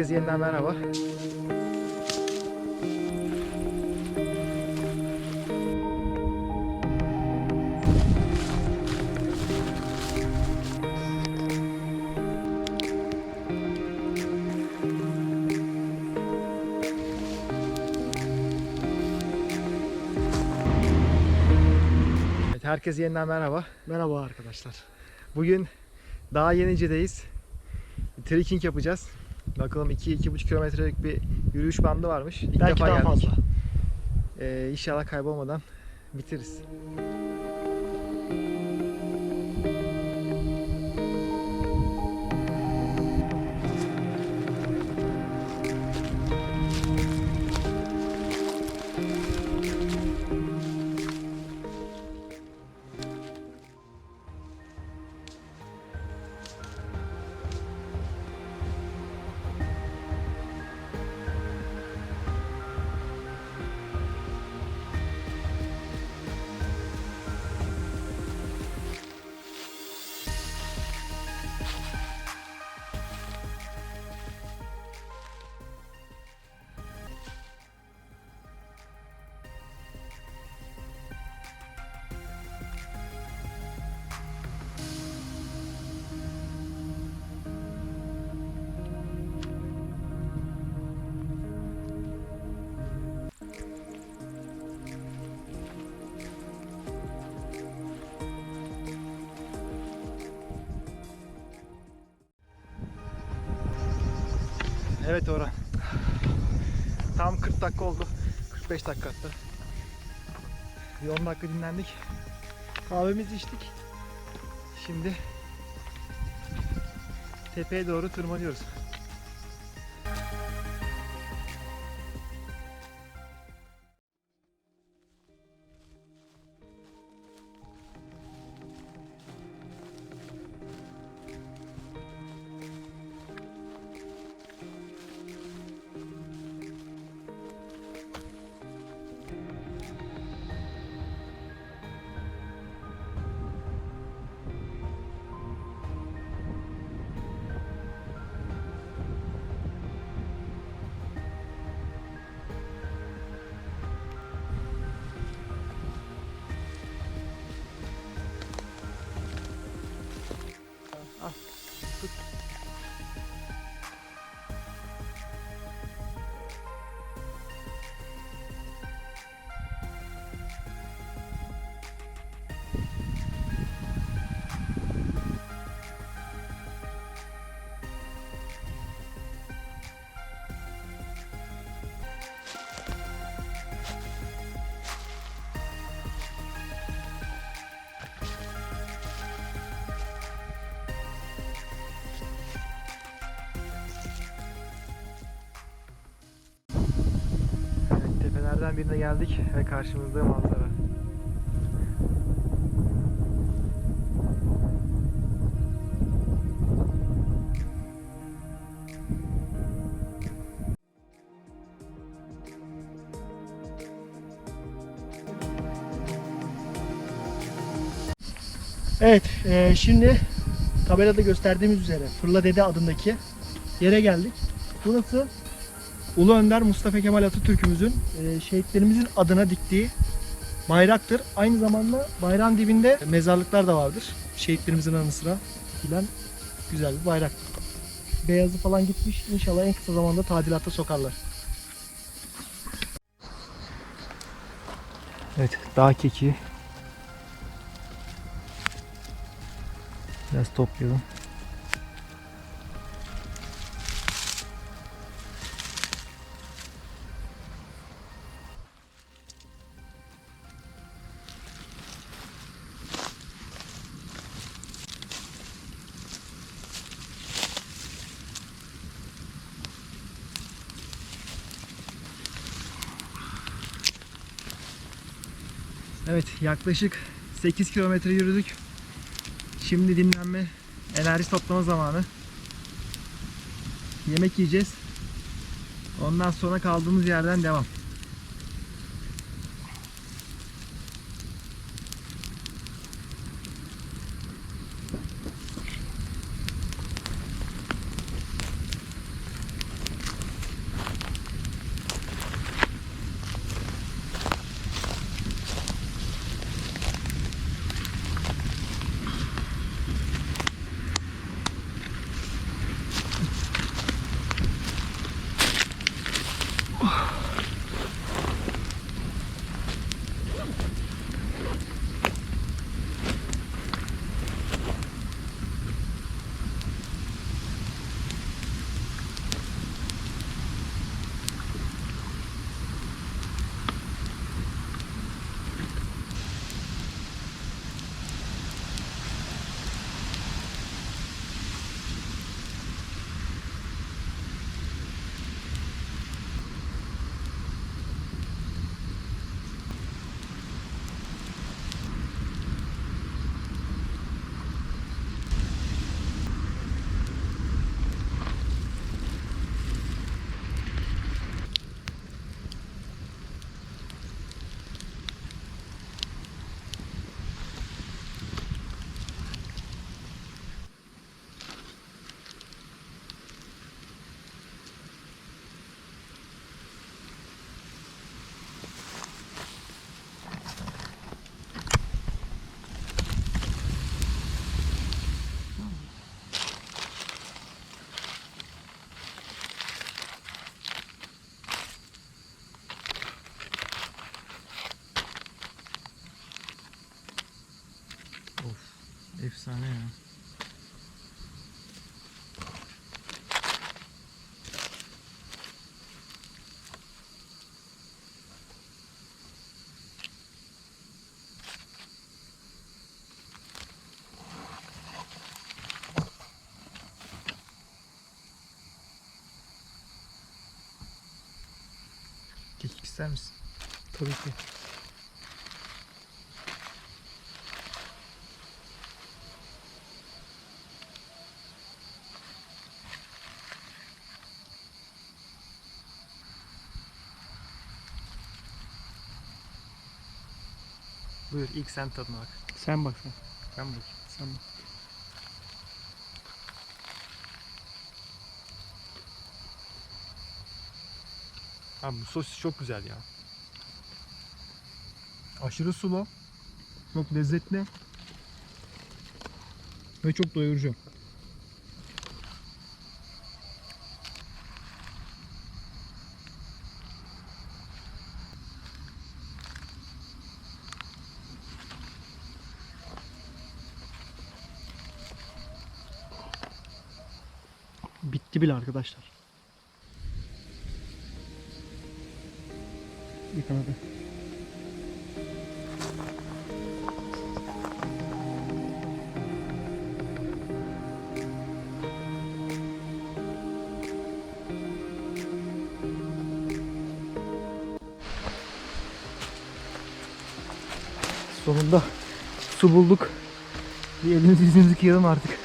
Herkese yeniden merhaba. Evet, herkese yeniden merhaba. Merhaba arkadaşlar. Bugün Dağ Yenice'deyiz. Trekking yapacağız. Bakalım 2-2,5 kilometrelik bir yürüyüş bandı varmış. İlk Belki defa daha geldik. fazla. Ee, inşallah kaybolmadan bitiririz. Evet Orhan. Tam 40 dakika oldu. 45 dakika hatta. Bir 10 dakika dinlendik. Kahvemizi içtik. Şimdi tepeye doğru tırmanıyoruz. Evet, tepelerden birine geldik ve karşımızda manzara. Evet, e, şimdi tabelada gösterdiğimiz üzere Fırla Dede adındaki yere geldik. Burası Ulu Önder Mustafa Kemal Atatürk'ümüzün e, şehitlerimizin adına diktiği bayraktır. Aynı zamanda bayrağın dibinde mezarlıklar da vardır. Şehitlerimizin anı sıra filan güzel bir bayrak. Beyazı falan gitmiş. İnşallah en kısa zamanda tadilata sokarlar. Evet, dağ keki. Biraz toplayalım. Evet yaklaşık 8 kilometre yürüdük. Şimdi dinlenme, enerji toplama zamanı. Yemek yiyeceğiz. Ondan sonra kaldığımız yerden devam. İster misin? Tabii ki. Buyur ilk sen tadına bak. Sen bak sen. Ben bakayım. Sen bak. Abi bu sosis çok güzel ya. Aşırı sulu. Çok lezzetli. Ve çok doyurucu. Bitti bile arkadaşlar. Yıkanadı. Sonunda su bulduk. Bir elimizi yüzümüzü yıkayalım artık.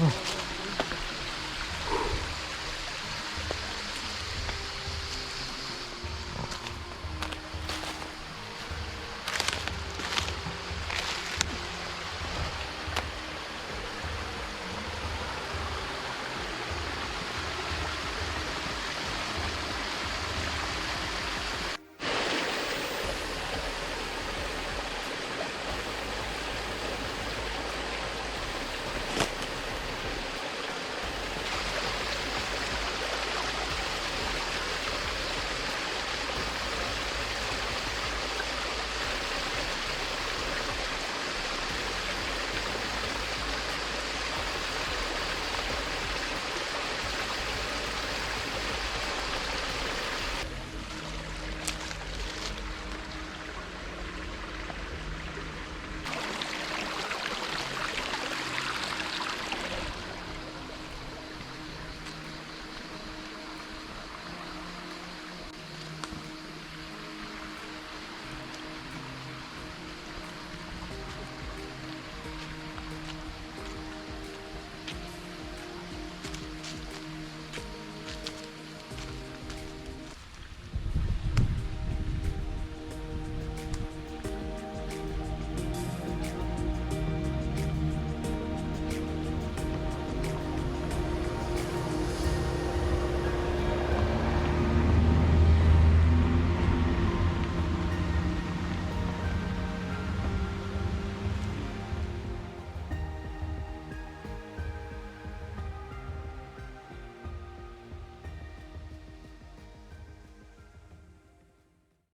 Oh.